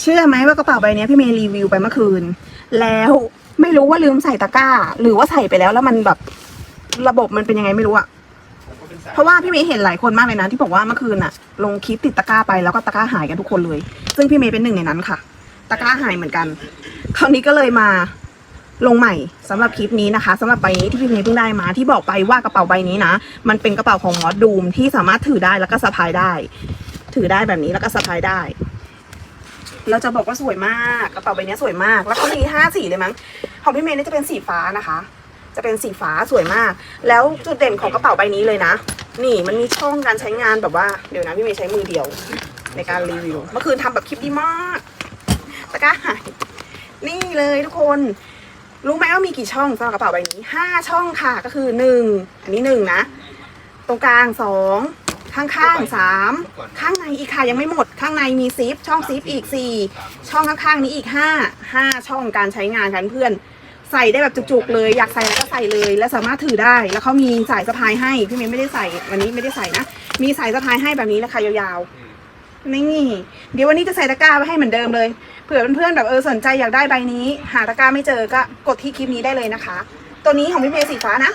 เชื่อไหมว่ากระเป๋าใบนี้พี่เมย์รีวิวไปเมื่อคืน แล้วไม่รู้ว่าลืมใส่ตะกร้า หรือว่าใส่ไปแล้วแล้วมันแบบระบบมันเป็นยังไงไม่รู้อะเพราะว่าพี่เมย์เห็นหลายคนมากเลยนะที่บอกว่าเมื่อคืนอะลงคลิปติดตะกร้าไปแล้วก็ตะกร้าหายกันทุกคนเลย ซึ่งพี่เมย์เป็นหนึ่งในนั้นค่ะ ตะกร้าหายเหมือนกัน คราวนี้ก็เลยมาลงใหม่สำหรับคลิปนี้นะคะสำหรับใบนี้ที่พี่เมย์เพิ่งได้มาที่บอกไปว่ากระเป๋าใบนี้นะ มันเป็นกระเป๋าของมอดูมที่สามารถถือได้แล้วก็สะพายได้ ถือได้แบบนี้แล้วก็สะพายได้ เราจะบอกว่าสวยมากกระเป๋าใบนี้สวยมาก แล้วก็มีห้าสีเลยมั้งของพี่เมย์นี่จะเป็นสีฟ้านะคะ จะเป็นสีฟ้าสวยมาก แล้วจุดเด่นของกระเป๋าใบนี้เลยนะ นี่มันมีช่องการใช้งานแบบว่าเดี๋ยวนะพี่เมย์ใช้มือเดียวในการรีวิวเมื่อคืนทำแบบคลิปดีมากตะกร้าหายนี่เลยทุกคนรู้ไหมว่ามีกี่ช่องสำหรับกระเป๋าใบนี้ห้าช่องค่ะก็คือหนึ่งอันนี้หนึ่งนะ ตรงกลางสอง ข้างๆสามข้างในอีกค่ะยังไม่หมดข้างในมีซิปช่องซิปอีกสี่ช่องข้างๆนี้อีกห้าห้าช่องการใช้งานกันเพื่อน ใส่ได้แบบจุกๆเลย อยากใส่แล้วก็ใส่เลย และสามารถถือได้ แล้วเขามีสายสะพายให้พี่เมย์ไม่ได้ใส่วันนี้ไม่ได้ใส่นะมีสายสะพายให้แบบนี้ราคายาวๆนี่เดี๋ยววันนี้จะใส่ตะกร้าไว้ให้เหมือนเดิมเลยเผื่อเพื่อนๆแบบเออสนใจอยากได้ใบนี้ หาตะกร้าไม่เจอก็กดที่คลิปนี้ได้เลยนะคะ ตัวนี้ของพี่เมย์สีฟ้านะ